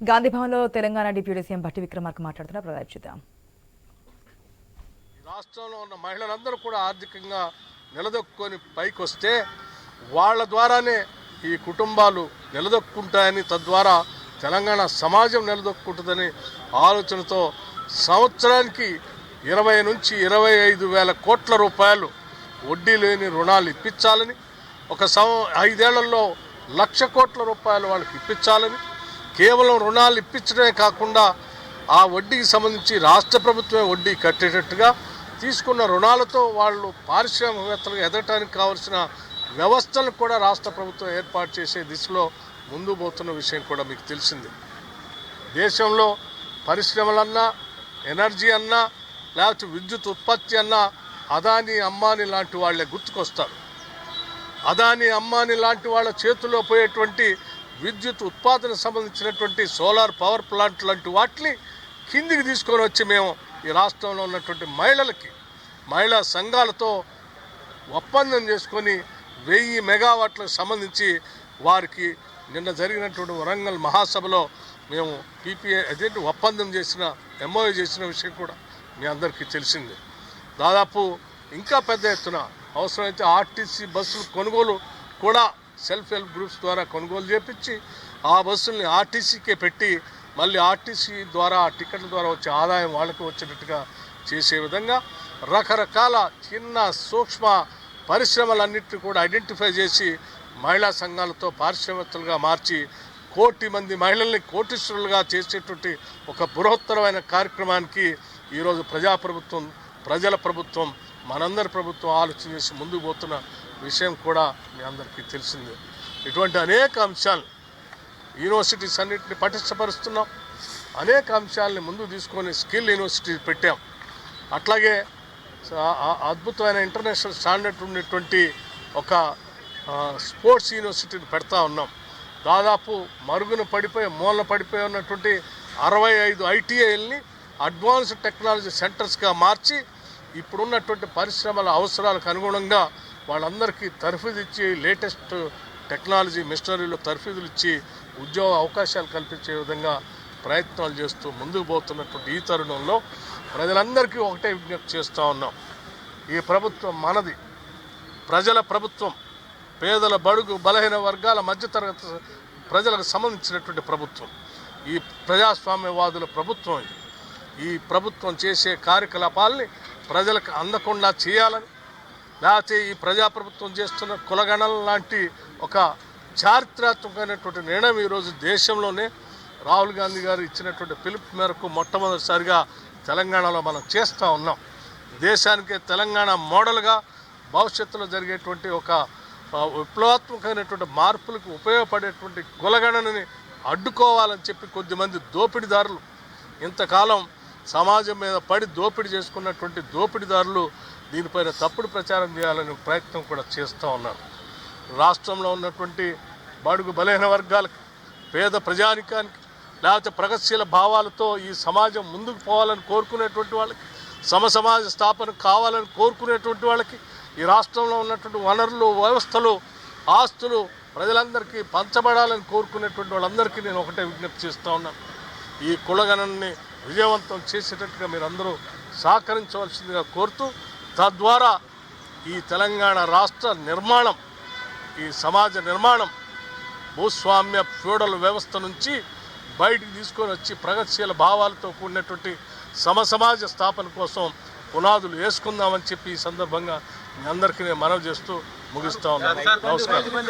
గాంధీభవన్లో Telangana deputy CM Bhatti Vikramarka మాట్లాడుతున్న ప్రదాప్ చూద్దాం. రాష్ట్రంలో ఉన్న మహిళలందరూ కూడా ఆర్థికంగా నిలదొక్కుని పైకి వస్తే వాళ్ళ ద్వారానే ఈ కుటుంబాలు నిలదొక్కుంటాయని తద్వారా తెలంగాణ సమాజం నిలదొక్కుంటుందని ఆలోచనతో సంవత్సరానికి ఇరవై నుంచి ఇరవై ఐదు వేల కోట్ల రూపాయలు వడ్డీ లేని రుణాలు ఇప్పించాలని ఒక సం ఐదేళ్ళలో లక్ష కోట్ల రూపాయలు వాళ్ళకి ఇప్పించాలని కేవలం రుణాలు ఇప్పించడమే కాకుండా ఆ వడ్డీకి సంబంధించి రాష్ట్ర ప్రభుత్వమే వడ్డీ కట్టేటట్టుగా తీసుకున్న రుణాలతో వాళ్ళు పారిశ్రామికవేత్తలకు ఎదగటానికి కావలసిన వ్యవస్థలను కూడా రాష్ట్ర ప్రభుత్వం ఏర్పాటు చేసే దిశలో ముందు పోతున్న విషయం కూడా మీకు తెలిసింది. దేశంలో పరిశ్రమలన్నా ఎనర్జీ అన్నా లేకపోతే విద్యుత్ ఉత్పత్తి అన్నా అదాని అమ్మాని లాంటి వాళ్ళే గుర్తుకొస్తారు. అదాని అమ్మాని లాంటి వాళ్ళ చేతుల్లో పోయేటువంటి విద్యుత్ ఉత్పాదన సంబంధించినటువంటి సోలార్ పవర్ ప్లాంట్ లాంటి వాటిని కిందికి తీసుకొని వచ్చి మేము ఈ రాష్ట్రంలో ఉన్నటువంటి మహిళలకి మహిళా సంఘాలతో ఒప్పందం చేసుకొని వెయ్యి మెగావాట్లకు సంబంధించి వారికి నిన్న జరిగినటువంటి వరంగల్ మహాసభలో మేము పీపీఏ అదేంటి ఒప్పందం చేసిన ఎంఓఏ చేసిన విషయం కూడా మీ అందరికీ తెలిసిందే. దాదాపు ఇంకా పెద్ద ఎత్తున అవసరమైతే ఆర్టీసీ బస్సులు కొనుగోలు కూడా సెల్ఫ్ హెల్ప్ గ్రూప్స్ ద్వారా కొనుగోలు చేపించి ఆ బస్సుల్ని ఆర్టీసీకే పెట్టి మళ్ళీ ఆర్టీసీ ద్వారా టికెట్ల ద్వారా వచ్చే ఆదాయం వాళ్ళకి వచ్చేటట్టుగా చేసే విధంగా రకరకాల చిన్న సూక్ష్మ పరిశ్రమలన్నింటినీ కూడా ఐడెంటిఫై చేసి మహిళా సంఘాలతో పారిశ్రామికలుగా మార్చి కోటి మంది మహిళల్ని కోటీశ్వరులుగా చేసేటువంటి ఒక బృహత్తరమైన కార్యక్రమానికి ఈరోజు ప్రజాప్రభుత్వం ప్రజల ప్రభుత్వం మనందరి ప్రభుత్వం ఆలోచన చేసి ముందుకు పోతున్న విషయం కూడా మీ అందరికీ తెలిసిందే. ఇటువంటి అనేక అంశాలు యూనివర్సిటీస్ అన్నింటిని పటిష్టపరుస్తున్నాం. అనేక అంశాలని ముందు తీసుకొని స్కిల్ యూనివర్సిటీ పెట్టాం. అట్లాగే అద్భుతమైన ఇంటర్నేషనల్ స్టాండర్డ్ ఉన్నటువంటి ఒక స్పోర్ట్స్ యూనివర్సిటీని పెడతా ఉన్నాం. దాదాపు మరుగున పడిపోయి మూలన పడిపోయి ఉన్నటువంటి అరవై ఐదు ఐటీఐల్ని అడ్వాన్స్డ్ టెక్నాలజీ సెంటర్స్గా మార్చి ఇప్పుడున్నటువంటి పరిశ్రమల అవసరాలకు అనుగుణంగా వాళ్ళందరికీ తర్ఫీదు ఇచ్చి లేటెస్ట్ టెక్నాలజీ మిషనరీలో తర్ఫీదులు ఇచ్చి ఉద్యోగ అవకాశాలు కల్పించే విధంగా ప్రయత్నాలు చేస్తూ ముందుకు పోతున్నటువంటి ఈ తరుణంలో ప్రజలందరికీ ఒకటే విజ్ఞప్తి చేస్తూ ఉన్నాం. ఈ ప్రభుత్వం మనది. ప్రజల ప్రభుత్వం పేదల బడుగు బలహీన వర్గాల మధ్యతరగతి ప్రజలకు సంబంధించినటువంటి ప్రభుత్వం. ఈ ప్రజాస్వామ్యవాదుల ప్రభుత్వం ఇది. ఈ ప్రభుత్వం చేసే కార్యకలాపాలని ప్రజలకు అందకుండా చేయాలని లేకపోతే ఈ ప్రజాప్రభుత్వం చేస్తున్న కులగణం లాంటి ఒక చారిత్రాత్మకమైనటువంటి నిర్ణయం ఈరోజు దేశంలోనే రాహుల్ గాంధీ గారు ఇచ్చినటువంటి పిలుపు మేరకు మొట్టమొదటిసారిగా తెలంగాణలో మనం చేస్తూ ఉన్నాం. దేశానికే తెలంగాణ మోడల్గా భవిష్యత్తులో జరిగేటువంటి ఒక విప్లవాత్మకమైనటువంటి మార్పులకు ఉపయోగపడేటువంటి కులగణనని అడ్డుకోవాలని చెప్పి కొద్దిమంది దోపిడీదారులు ఇంతకాలం సమాజం మీద పడి దోపిడీ చేసుకున్నటువంటి దోపిడీదారులు దీనిపైన తప్పుడు ప్రచారం చేయాలనే ప్రయత్నం కూడా చేస్తూ ఉన్నారు. రాష్ట్రంలో ఉన్నటువంటి బడుగు బలహీన వర్గాలకు పేద ప్రజానికానికి లేకపోతే ప్రగతిశీల భావాలతో ఈ సమాజం ముందుకు పోవాలని కోరుకునేటువంటి వాళ్ళకి సమసమాజ స్థాపన కావాలని కోరుకునేటువంటి వాళ్ళకి ఈ రాష్ట్రంలో ఉన్నటువంటి వనరులు వ్యవస్థలు ఆస్తులు ప్రజలందరికీ పంచబడాలని కోరుకునేటువంటి వాళ్ళందరికీ నేను ఒకటే విజ్ఞప్తి చేస్తూ ఉన్నాను ఈ కులగణాన్ని విజయవంతం చేసేటట్టుగా మీరందరూ సహకరించవలసిందిగా కోరుతూ తద్వారా ఈ తెలంగాణ రాష్ట్ర నిర్మాణం ఈ సమాజ నిర్మాణం భూస్వామ్య ఫ్యూడల్ వ్యవస్థ నుంచి బయటికి తీసుకొని వచ్చి ప్రగతిశీల భావాలతో కూడినటువంటి సమసమాజ స్థాపన కోసం పునాదులు వేసుకుందామని చెప్పి ఈ సందర్భంగా మీ అందరికీ నేను మనవి చేస్తూ ముగిస్తా ఉన్నాను. నమస్కారం.